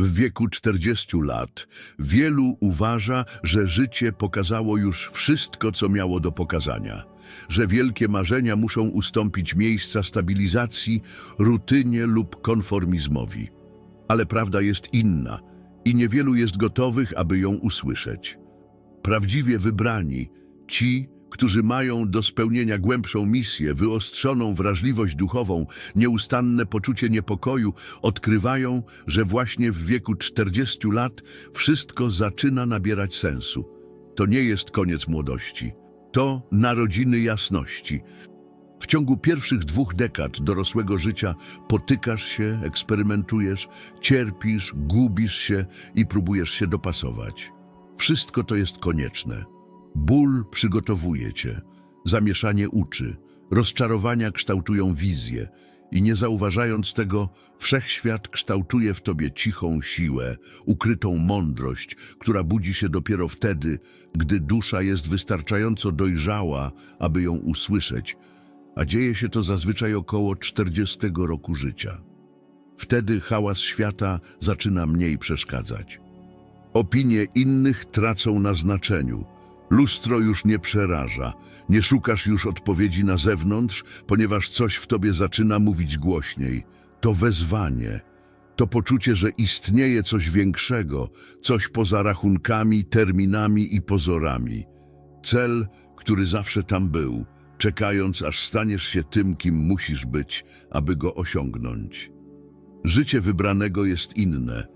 W wieku 40 lat wielu uważa, że życie pokazało już wszystko, co miało do pokazania, że wielkie marzenia muszą ustąpić miejsca stabilizacji, rutynie lub konformizmowi. Ale prawda jest inna i niewielu jest gotowych, aby ją usłyszeć. Prawdziwie wybrani, ci, którzy mają do spełnienia głębszą misję, wyostrzoną wrażliwość duchową, nieustanne poczucie niepokoju, odkrywają, że właśnie w wieku 40 lat wszystko zaczyna nabierać sensu. To nie jest koniec młodości, to narodziny jasności. W ciągu pierwszych dwóch dekad dorosłego życia potykasz się, eksperymentujesz, cierpisz, gubisz się i próbujesz się dopasować. Wszystko to jest konieczne. Ból przygotowuje cię, zamieszanie uczy, rozczarowania kształtują wizję i nie zauważając tego, wszechświat kształtuje w tobie cichą siłę, ukrytą mądrość, która budzi się dopiero wtedy, gdy dusza jest wystarczająco dojrzała, aby ją usłyszeć, a dzieje się to zazwyczaj około 40 roku życia. Wtedy hałas świata zaczyna mniej przeszkadzać. Opinie innych tracą na znaczeniu. Lustro już nie przeraża. Nie szukasz już odpowiedzi na zewnątrz, ponieważ coś w tobie zaczyna mówić głośniej. To wezwanie. To poczucie, że istnieje coś większego, coś poza rachunkami, terminami i pozorami. Cel, który zawsze tam był, czekając, aż staniesz się tym, kim musisz być, aby go osiągnąć. Życie wybranego jest inne,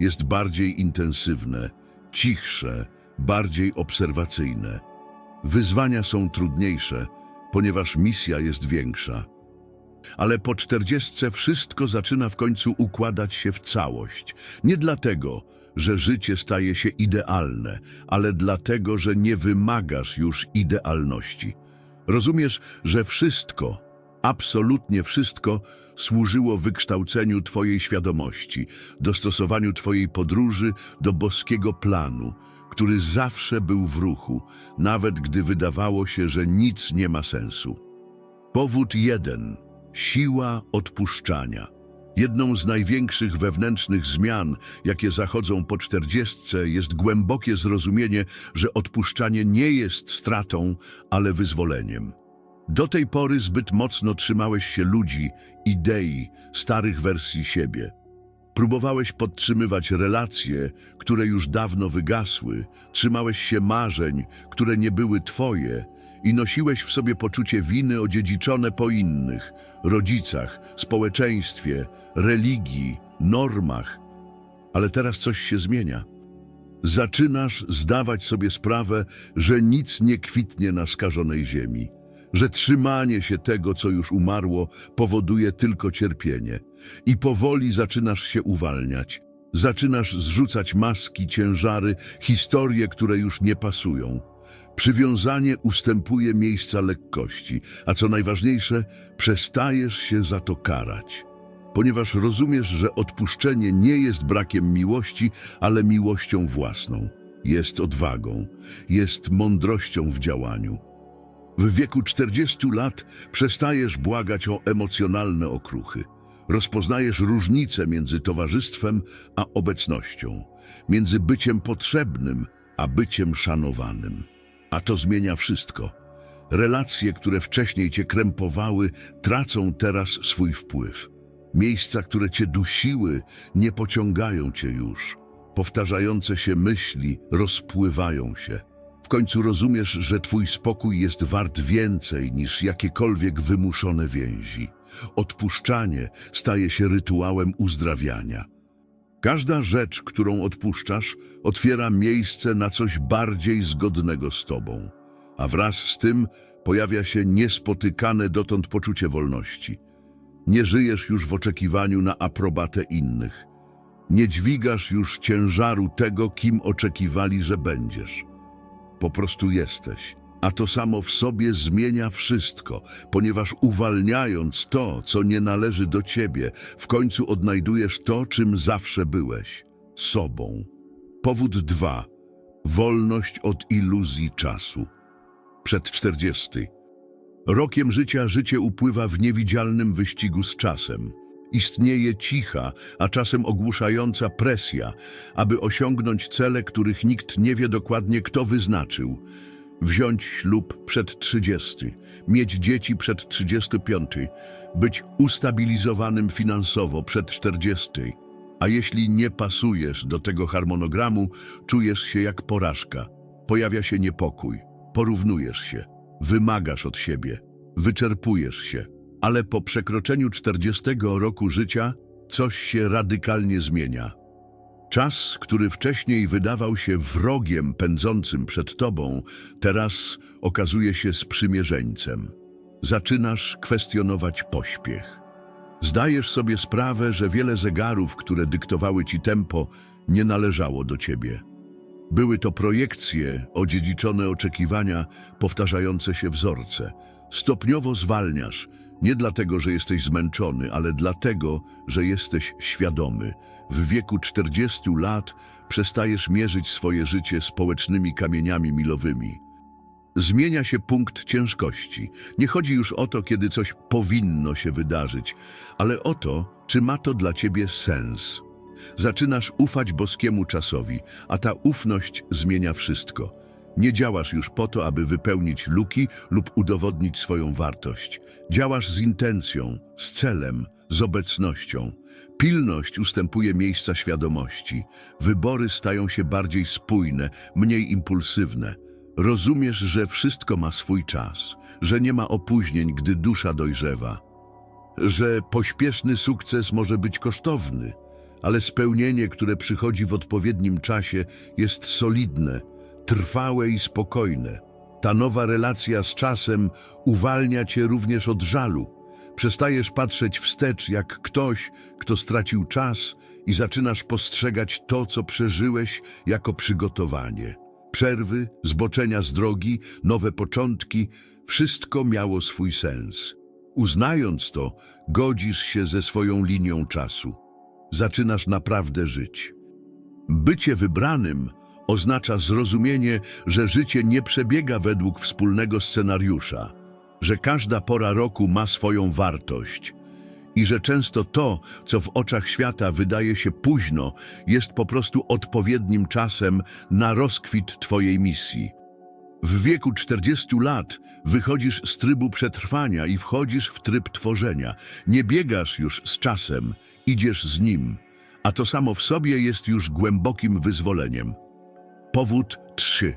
jest bardziej intensywne, cichsze, bardziej obserwacyjne. Wyzwania są trudniejsze, ponieważ misja jest większa. Ale po czterdziestce wszystko zaczyna w końcu układać się w całość. Nie dlatego, że życie staje się idealne, ale dlatego, że nie wymagasz już idealności. Rozumiesz, że wszystko, absolutnie wszystko, służyło wykształceniu Twojej świadomości, dostosowaniu Twojej podróży do boskiego planu, który zawsze był w ruchu, nawet gdy wydawało się, że nic nie ma sensu. Powód jeden. Siła odpuszczania. Jedną z największych wewnętrznych zmian, jakie zachodzą po czterdziestce, jest głębokie zrozumienie, że odpuszczanie nie jest stratą, ale wyzwoleniem. Do tej pory zbyt mocno trzymałeś się ludzi, idei, starych wersji siebie. Próbowałeś podtrzymywać relacje, które już dawno wygasły, trzymałeś się marzeń, które nie były twoje i nosiłeś w sobie poczucie winy odziedziczone po innych, rodzicach, społeczeństwie, religii, normach. Ale teraz coś się zmienia. Zaczynasz zdawać sobie sprawę, że nic nie kwitnie na skażonej ziemi, że trzymanie się tego, co już umarło, powoduje tylko cierpienie. I powoli zaczynasz się uwalniać. Zaczynasz zrzucać maski, ciężary, historie, które już nie pasują. Przywiązanie ustępuje miejsca lekkości, a co najważniejsze, przestajesz się za to karać. Ponieważ rozumiesz, że odpuszczenie nie jest brakiem miłości, ale miłością własną. Jest odwagą, jest mądrością w działaniu. W wieku 40 lat przestajesz błagać o emocjonalne okruchy. Rozpoznajesz różnicę między towarzystwem a obecnością, między byciem potrzebnym a byciem szanowanym. A to zmienia wszystko. Relacje, które wcześniej cię krępowały, tracą teraz swój wpływ. Miejsca, które cię dusiły, nie pociągają cię już. Powtarzające się myśli rozpływają się. W końcu rozumiesz, że twój spokój jest wart więcej niż jakiekolwiek wymuszone więzi. Odpuszczanie staje się rytuałem uzdrawiania. Każda rzecz, którą odpuszczasz, otwiera miejsce na coś bardziej zgodnego z tobą, a wraz z tym pojawia się niespotykane dotąd poczucie wolności. Nie żyjesz już w oczekiwaniu na aprobatę innych. Nie dźwigasz już ciężaru tego, kim oczekiwali, że będziesz. Po prostu jesteś. A to samo w sobie zmienia wszystko, ponieważ uwalniając to, co nie należy do ciebie, w końcu odnajdujesz to, czym zawsze byłeś sobą. Powód dwa. Wolność od iluzji czasu. Przed czterdziesty. Rokiem życia życie upływa w niewidzialnym wyścigu z czasem. Istnieje cicha, a czasem ogłuszająca presja, aby osiągnąć cele, których nikt nie wie dokładnie, kto wyznaczył. Wziąć ślub przed 30, mieć dzieci przed 35, być ustabilizowanym finansowo przed 40. A jeśli nie pasujesz do tego harmonogramu, czujesz się jak porażka. Pojawia się niepokój, porównujesz się, wymagasz od siebie, wyczerpujesz się. Ale po przekroczeniu 40 roku życia coś się radykalnie zmienia. Czas, który wcześniej wydawał się wrogiem pędzącym przed tobą, teraz okazuje się sprzymierzeńcem. Zaczynasz kwestionować pośpiech. Zdajesz sobie sprawę, że wiele zegarów, które dyktowały ci tempo, nie należało do ciebie. Były to projekcje, odziedziczone oczekiwania, powtarzające się wzorce. Stopniowo zwalniasz, nie dlatego, że jesteś zmęczony, ale dlatego, że jesteś świadomy. W wieku 40 lat przestajesz mierzyć swoje życie społecznymi kamieniami milowymi. Zmienia się punkt ciężkości. Nie chodzi już o to, kiedy coś powinno się wydarzyć, ale o to, czy ma to dla ciebie sens. Zaczynasz ufać boskiemu czasowi, a ta ufność zmienia wszystko. Nie działasz już po to, aby wypełnić luki lub udowodnić swoją wartość. Działasz z intencją, z celem, z obecnością. Pilność ustępuje miejsca świadomości. Wybory stają się bardziej spójne, mniej impulsywne. Rozumiesz, że wszystko ma swój czas, że nie ma opóźnień, gdy dusza dojrzewa, że pośpieszny sukces może być kosztowny, ale spełnienie, które przychodzi w odpowiednim czasie, jest solidne, trwałe i spokojne. Ta nowa relacja z czasem uwalnia cię również od żalu. Przestajesz patrzeć wstecz jak ktoś, kto stracił czas i zaczynasz postrzegać to, co przeżyłeś, jako przygotowanie. Przerwy, zboczenia z drogi, nowe początki, wszystko miało swój sens. Uznając to, godzisz się ze swoją linią czasu. Zaczynasz naprawdę żyć. Bycie wybranym oznacza zrozumienie, że życie nie przebiega według wspólnego scenariusza, że każda pora roku ma swoją wartość i że często to, co w oczach świata wydaje się późno, jest po prostu odpowiednim czasem na rozkwit Twojej misji. W wieku 40 lat wychodzisz z trybu przetrwania i wchodzisz w tryb tworzenia. Nie biegasz już z czasem, idziesz z nim, a to samo w sobie jest już głębokim wyzwoleniem. Powód 3.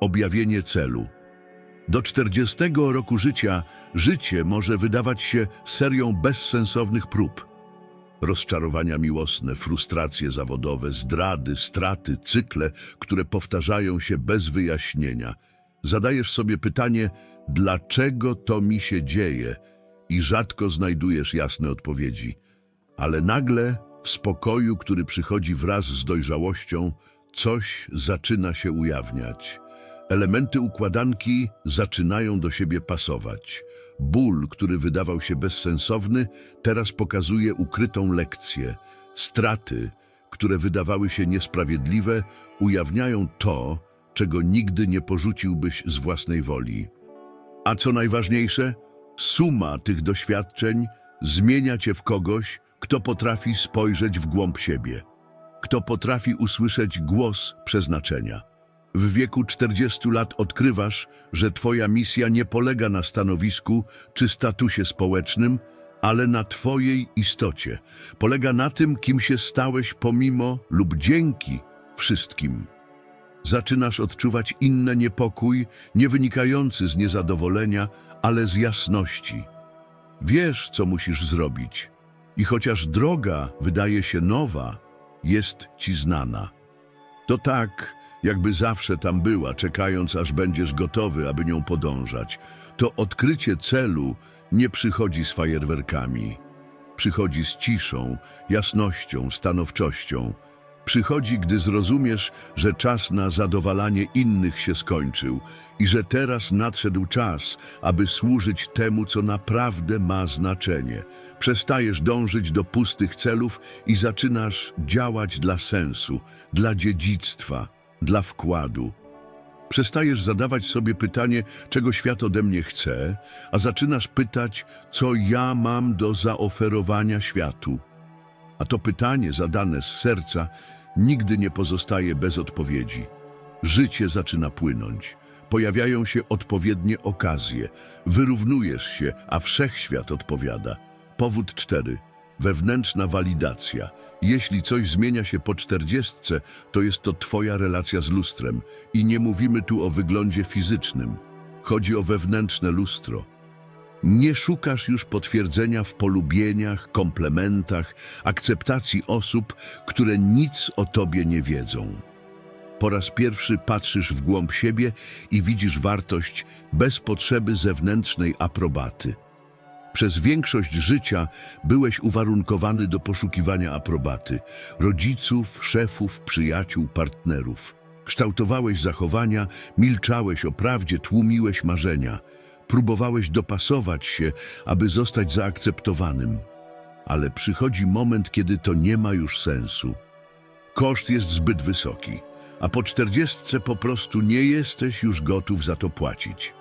Objawienie celu. Do 40 roku życia życie może wydawać się serią bezsensownych prób. Rozczarowania miłosne, frustracje zawodowe, zdrady, straty, cykle, które powtarzają się bez wyjaśnienia. Zadajesz sobie pytanie, dlaczego to mi się dzieje i rzadko znajdujesz jasne odpowiedzi. Ale nagle, w spokoju, który przychodzi wraz z dojrzałością, coś zaczyna się ujawniać. Elementy układanki zaczynają do siebie pasować. Ból, który wydawał się bezsensowny, teraz pokazuje ukrytą lekcję. Straty, które wydawały się niesprawiedliwe, ujawniają to, czego nigdy nie porzuciłbyś z własnej woli. A co najważniejsze, suma tych doświadczeń zmienia cię w kogoś, kto potrafi spojrzeć w głąb siebie, kto potrafi usłyszeć głos przeznaczenia. W wieku 40 lat odkrywasz, że twoja misja nie polega na stanowisku czy statusie społecznym, ale na twojej istocie. Polega na tym, kim się stałeś pomimo lub dzięki wszystkim. Zaczynasz odczuwać inny niepokój, nie wynikający z niezadowolenia, ale z jasności. Wiesz, co musisz zrobić. I chociaż droga wydaje się nowa, jest ci znana. To tak, jakby zawsze tam była, czekając, aż będziesz gotowy, aby nią podążać. To odkrycie celu nie przychodzi z fajerwerkami. Przychodzi z ciszą, jasnością, stanowczością. Przychodzi, gdy zrozumiesz, że czas na zadowalanie innych się skończył i że teraz nadszedł czas, aby służyć temu, co naprawdę ma znaczenie. Przestajesz dążyć do pustych celów i zaczynasz działać dla sensu, dla dziedzictwa, dla wkładu. Przestajesz zadawać sobie pytanie, czego świat ode mnie chce, a zaczynasz pytać, co ja mam do zaoferowania światu. A to pytanie zadane z serca nigdy nie pozostaje bez odpowiedzi. Życie zaczyna płynąć. Pojawiają się odpowiednie okazje. Wyrównujesz się, a wszechświat odpowiada. Powód cztery. Wewnętrzna walidacja. Jeśli coś zmienia się po czterdziestce, to jest to twoja relacja z lustrem. I nie mówimy tu o wyglądzie fizycznym. Chodzi o wewnętrzne lustro. Nie szukasz już potwierdzenia w polubieniach, komplementach, akceptacji osób, które nic o tobie nie wiedzą. Po raz pierwszy patrzysz w głąb siebie i widzisz wartość bez potrzeby zewnętrznej aprobaty. Przez większość życia byłeś uwarunkowany do poszukiwania aprobaty rodziców, szefów, przyjaciół, partnerów. Kształtowałeś zachowania, milczałeś o prawdzie, tłumiłeś marzenia. Próbowałeś dopasować się, aby zostać zaakceptowanym. Ale przychodzi moment, kiedy to nie ma już sensu. Koszt jest zbyt wysoki, a po czterdziestce po prostu nie jesteś już gotów za to płacić.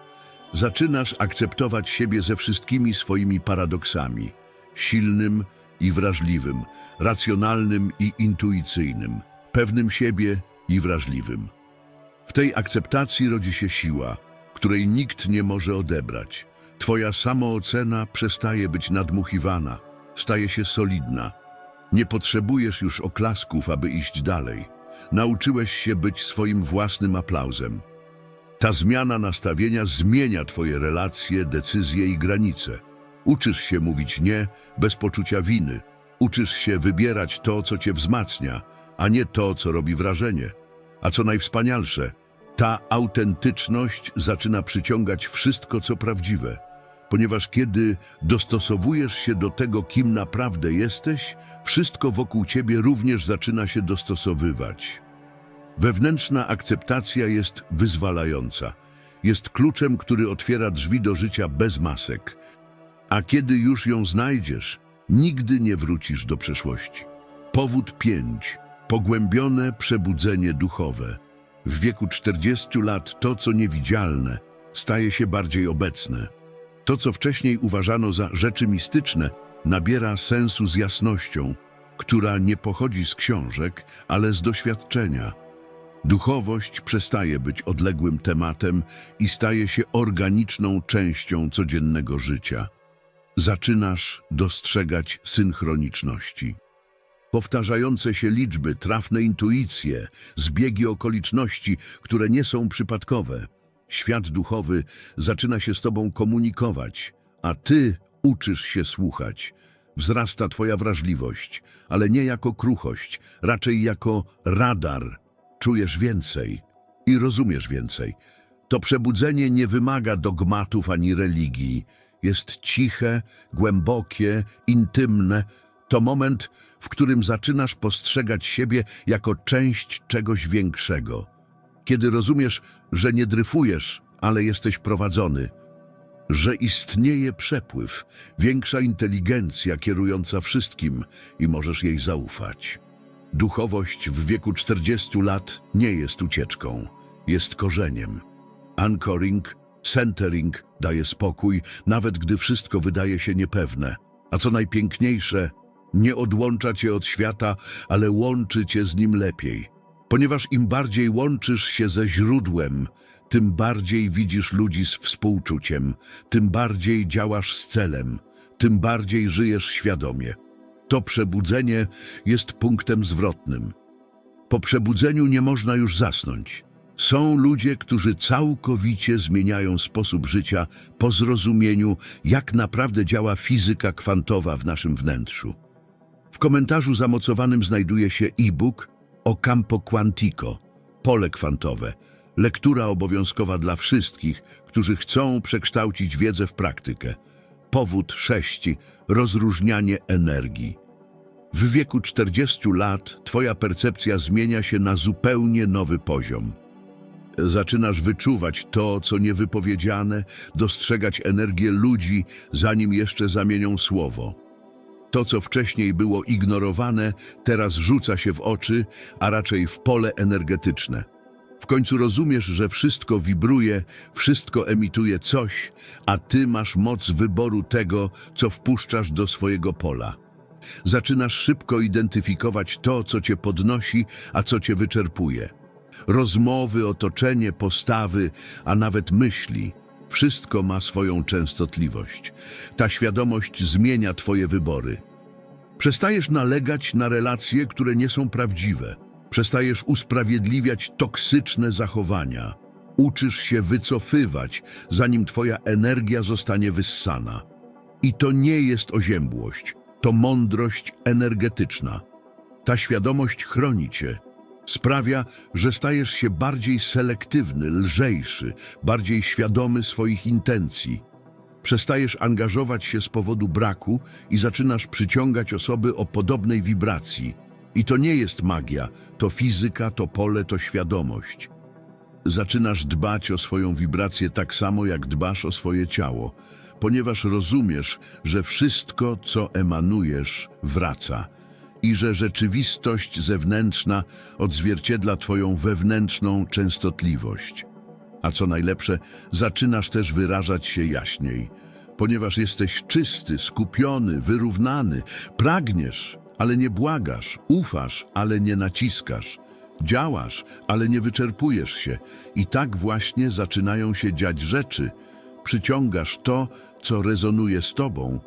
Zaczynasz akceptować siebie ze wszystkimi swoimi paradoksami silnym i wrażliwym, racjonalnym i intuicyjnym, pewnym siebie i wrażliwym. W tej akceptacji rodzi się siła, której nikt nie może odebrać. Twoja samoocena przestaje być nadmuchiwana, staje się solidna. Nie potrzebujesz już oklasków, aby iść dalej. Nauczyłeś się być swoim własnym aplauzem. Ta zmiana nastawienia zmienia Twoje relacje, decyzje i granice. Uczysz się mówić nie bez poczucia winy. Uczysz się wybierać to, co Cię wzmacnia, a nie to, co robi wrażenie. A co najwspanialsze, ta autentyczność zaczyna przyciągać wszystko, co prawdziwe. Ponieważ kiedy dostosowujesz się do tego, kim naprawdę jesteś, wszystko wokół Ciebie również zaczyna się dostosowywać. Wewnętrzna akceptacja jest wyzwalająca. Jest kluczem, który otwiera drzwi do życia bez masek. A kiedy już ją znajdziesz, nigdy nie wrócisz do przeszłości. Powód 5. Pogłębione przebudzenie duchowe. W wieku 40 lat to, co niewidzialne, staje się bardziej obecne. To, co wcześniej uważano za rzeczy mistyczne, nabiera sensu z jasnością, która nie pochodzi z książek, ale z doświadczenia. Duchowość przestaje być odległym tematem i staje się organiczną częścią codziennego życia. Zaczynasz dostrzegać synchroniczności. Powtarzające się liczby, trafne intuicje, zbiegi okoliczności, które nie są przypadkowe. Świat duchowy zaczyna się z tobą komunikować, a ty uczysz się słuchać. Wzrasta twoja wrażliwość, ale nie jako kruchość, raczej jako radar. Czujesz więcej i rozumiesz więcej. To przebudzenie nie wymaga dogmatów ani religii. Jest ciche, głębokie, intymne. To moment, w którym zaczynasz postrzegać siebie jako część czegoś większego. Kiedy rozumiesz, że nie dryfujesz, ale jesteś prowadzony, że istnieje przepływ, większa inteligencja kierująca wszystkim i możesz jej zaufać. Duchowość w wieku 40 lat nie jest ucieczką, jest korzeniem. Anchoring, centering daje spokój, nawet gdy wszystko wydaje się niepewne. A co najpiękniejsze, nie odłącza cię od świata, ale łączy cię z nim lepiej. Ponieważ im bardziej łączysz się ze źródłem, tym bardziej widzisz ludzi z współczuciem, tym bardziej działasz z celem, tym bardziej żyjesz świadomie. To przebudzenie jest punktem zwrotnym. Po przebudzeniu nie można już zasnąć. Są ludzie, którzy całkowicie zmieniają sposób życia po zrozumieniu, jak naprawdę działa fizyka kwantowa w naszym wnętrzu. W komentarzu zamocowanym znajduje się e-book o Campo Quantico, pole kwantowe, lektura obowiązkowa dla wszystkich, którzy chcą przekształcić wiedzę w praktykę. Powód sześci rozróżnianie energii. W wieku 40 lat twoja percepcja zmienia się na zupełnie nowy poziom. Zaczynasz wyczuwać to, co niewypowiedziane, dostrzegać energię ludzi, zanim jeszcze zamienią słowo. To, co wcześniej było ignorowane, teraz rzuca się w oczy, a raczej w pole energetyczne. W końcu rozumiesz, że wszystko wibruje, wszystko emituje coś, a ty masz moc wyboru tego, co wpuszczasz do swojego pola. Zaczynasz szybko identyfikować to, co cię podnosi, a co cię wyczerpuje. Rozmowy, otoczenie, postawy, a nawet myśli. Wszystko ma swoją częstotliwość. Ta świadomość zmienia twoje wybory. Przestajesz nalegać na relacje, które nie są prawdziwe. Przestajesz usprawiedliwiać toksyczne zachowania. Uczysz się wycofywać, zanim twoja energia zostanie wyssana. I to nie jest oziębłość, to mądrość energetyczna. Ta świadomość chroni cię. Sprawia, że stajesz się bardziej selektywny, lżejszy, bardziej świadomy swoich intencji. Przestajesz angażować się z powodu braku i zaczynasz przyciągać osoby o podobnej wibracji. I to nie jest magia, to fizyka, to pole, to świadomość. Zaczynasz dbać o swoją wibrację tak samo, jak dbasz o swoje ciało, ponieważ rozumiesz, że wszystko, co emanujesz, wraca i że rzeczywistość zewnętrzna odzwierciedla Twoją wewnętrzną częstotliwość. A co najlepsze, zaczynasz też wyrażać się jaśniej, ponieważ jesteś czysty, skupiony, wyrównany, pragniesz, ale nie błagasz, ufasz, ale nie naciskasz, działasz, ale nie wyczerpujesz się. I tak właśnie zaczynają się dziać rzeczy. Przyciągasz to, co rezonuje z tobą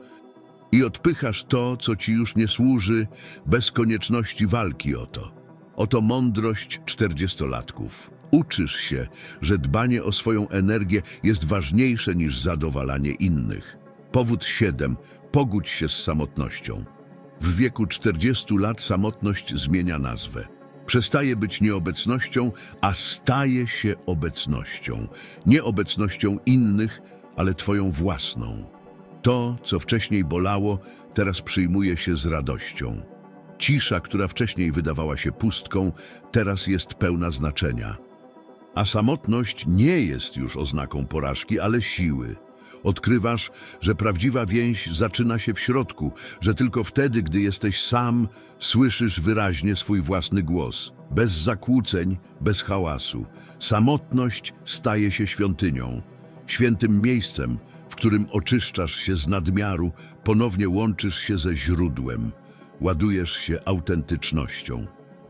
i odpychasz to, co ci już nie służy, bez konieczności walki o to. Oto mądrość czterdziestolatków. Uczysz się, że dbanie o swoją energię jest ważniejsze niż zadowalanie innych. Powód 7. Pogódź się z samotnością. W wieku 40 lat samotność zmienia nazwę. Przestaje być nieobecnością, a staje się obecnością. Nie obecnością innych, ale twoją własną. To, co wcześniej bolało, teraz przyjmuje się z radością. Cisza, która wcześniej wydawała się pustką, teraz jest pełna znaczenia. A samotność nie jest już oznaką porażki, ale siły. Odkrywasz, że prawdziwa więź zaczyna się w środku, że tylko wtedy, gdy jesteś sam, słyszysz wyraźnie swój własny głos. Bez zakłóceń, bez hałasu. Samotność staje się świątynią, świętym miejscem, w którym oczyszczasz się z nadmiaru, ponownie łączysz się ze źródłem, ładujesz się autentycznością.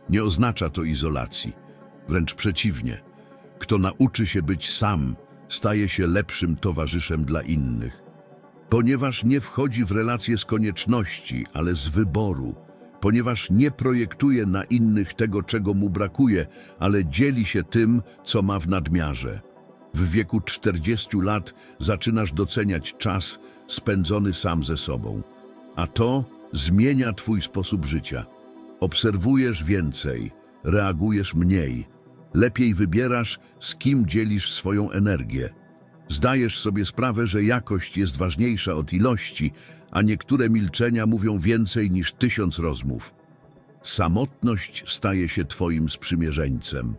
Nie oznacza to izolacji, wręcz przeciwnie. Kto nauczy się być sam, staje się lepszym towarzyszem dla innych. Ponieważ nie wchodzi w relacje z konieczności, ale z wyboru, ponieważ nie projektuje na innych tego, czego mu brakuje, ale dzieli się tym, co ma w nadmiarze. W wieku 40 lat zaczynasz doceniać czas spędzony sam ze sobą, a to zmienia twój sposób życia. Obserwujesz więcej, reagujesz mniej, lepiej wybierasz, z kim dzielisz swoją energię. Zdajesz sobie sprawę, że jakość jest ważniejsza od ilości, a niektóre milczenia mówią więcej niż tysiąc rozmów. Samotność staje się twoim sprzymierzeńcem.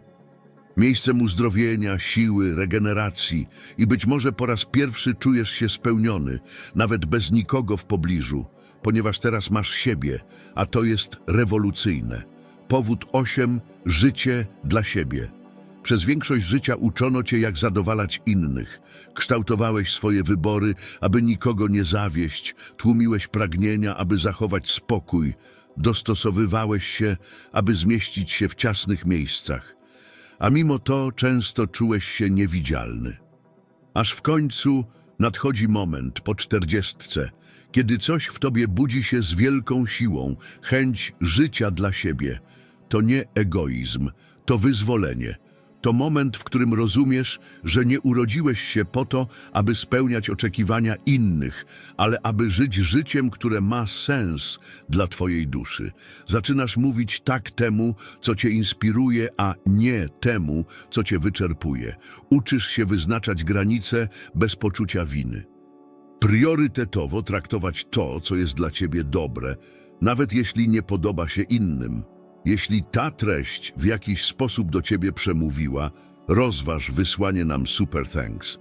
Miejscem uzdrowienia, siły, regeneracji i być może po raz pierwszy czujesz się spełniony, nawet bez nikogo w pobliżu, ponieważ teraz masz siebie, a to jest rewolucyjne. Powód 8. Życie dla siebie. Przez większość życia uczono cię, jak zadowalać innych. Kształtowałeś swoje wybory, aby nikogo nie zawieść, tłumiłeś pragnienia, aby zachować spokój, dostosowywałeś się, aby zmieścić się w ciasnych miejscach. A mimo to często czułeś się niewidzialny. Aż w końcu nadchodzi moment po czterdziestce, kiedy coś w tobie budzi się z wielką siłą, chęć życia dla siebie. To nie egoizm, to wyzwolenie. To moment, w którym rozumiesz, że nie urodziłeś się po to, aby spełniać oczekiwania innych, ale aby żyć życiem, które ma sens dla twojej duszy. Zaczynasz mówić tak temu, co cię inspiruje, a nie temu, co cię wyczerpuje. Uczysz się wyznaczać granice bez poczucia winy. Priorytetowo traktować to, co jest dla ciebie dobre, nawet jeśli nie podoba się innym. Jeśli ta treść w jakiś sposób do ciebie przemówiła, rozważ wysłanie nam super thanks.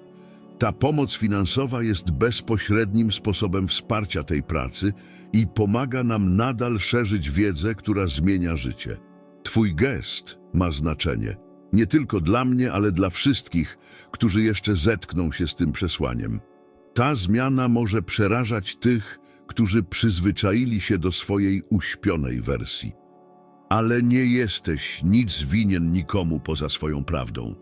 Ta pomoc finansowa jest bezpośrednim sposobem wsparcia tej pracy i pomaga nam nadal szerzyć wiedzę, która zmienia życie. Twój gest ma znaczenie. Nie tylko dla mnie, ale dla wszystkich, którzy jeszcze zetkną się z tym przesłaniem. Ta zmiana może przerażać tych, którzy przyzwyczaili się do swojej uśpionej wersji. Ale nie jesteś nic winien nikomu poza swoją prawdą.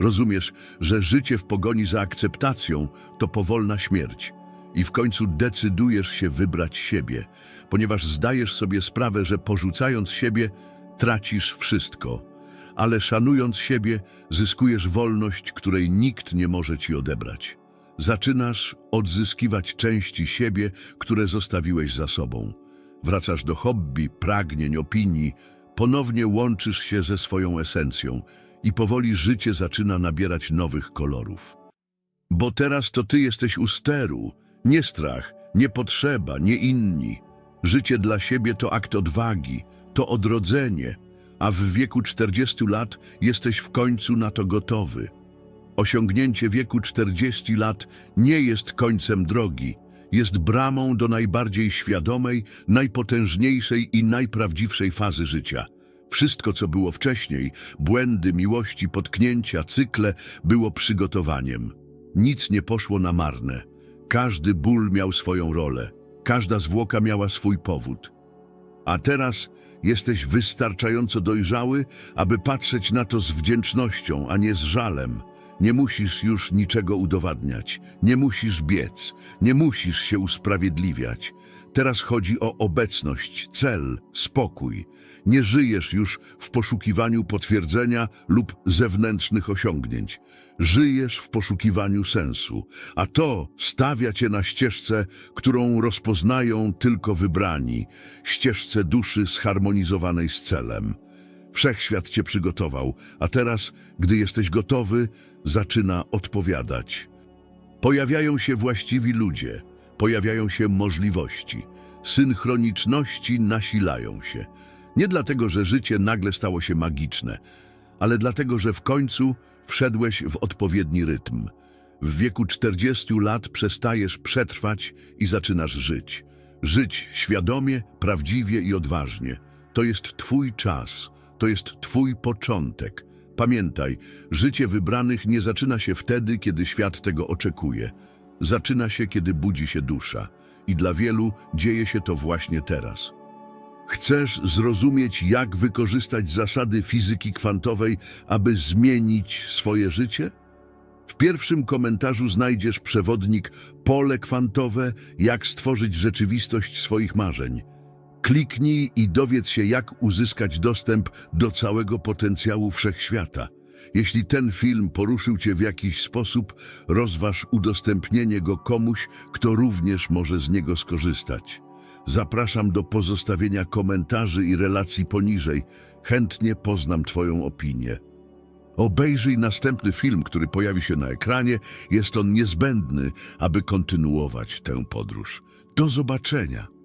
Rozumiesz, że życie w pogoni za akceptacją to powolna śmierć i w końcu decydujesz się wybrać siebie, ponieważ zdajesz sobie sprawę, że porzucając siebie tracisz wszystko, ale szanując siebie zyskujesz wolność, której nikt nie może ci odebrać. Zaczynasz odzyskiwać części siebie, które zostawiłeś za sobą. Wracasz do hobby, pragnień, opinii, ponownie łączysz się ze swoją esencją i powoli życie zaczyna nabierać nowych kolorów. Bo teraz to ty jesteś u steru, nie strach, nie potrzeba, nie inni. Życie dla siebie to akt odwagi, to odrodzenie, a w wieku 40 lat jesteś w końcu na to gotowy. Osiągnięcie wieku 40 lat nie jest końcem drogi, jest bramą do najbardziej świadomej, najpotężniejszej i najprawdziwszej fazy życia. Wszystko, co było wcześniej, błędy, miłości, potknięcia, cykle, było przygotowaniem. Nic nie poszło na marne. Każdy ból miał swoją rolę, każda zwłoka miała swój powód. A teraz jesteś wystarczająco dojrzały, aby patrzeć na to z wdzięcznością, a nie z żalem. Nie musisz już niczego udowadniać, nie musisz biec, nie musisz się usprawiedliwiać. Teraz chodzi o obecność, cel, spokój. Nie żyjesz już w poszukiwaniu potwierdzenia lub zewnętrznych osiągnięć. Żyjesz w poszukiwaniu sensu, a to stawia cię na ścieżce, którą rozpoznają tylko wybrani, ścieżce duszy zharmonizowanej z celem. Wszechświat cię przygotował, a teraz, gdy jesteś gotowy, zaczyna odpowiadać. Pojawiają się właściwi ludzie, pojawiają się możliwości, synchroniczności nasilają się. Nie dlatego, że życie nagle stało się magiczne, ale dlatego, że w końcu wszedłeś w odpowiedni rytm. W wieku 40 lat przestajesz przetrwać i zaczynasz żyć. Żyć świadomie, prawdziwie i odważnie. To jest Twój czas, to jest Twój początek. Pamiętaj, życie wybranych nie zaczyna się wtedy, kiedy świat tego oczekuje. Zaczyna się, kiedy budzi się dusza. I dla wielu dzieje się to właśnie teraz. Chcesz zrozumieć, jak wykorzystać zasady fizyki kwantowej, aby zmienić swoje życie? W pierwszym komentarzu znajdziesz przewodnik Pole kwantowe, jak stworzyć rzeczywistość swoich marzeń. Kliknij i dowiedz się, jak uzyskać dostęp do całego potencjału wszechświata. Jeśli ten film poruszył Cię w jakiś sposób, rozważ udostępnienie go komuś, kto również może z niego skorzystać. Zapraszam do pozostawienia komentarzy i relacji poniżej. Chętnie poznam Twoją opinię. Obejrzyj następny film, który pojawi się na ekranie. Jest on niezbędny, aby kontynuować tę podróż. Do zobaczenia.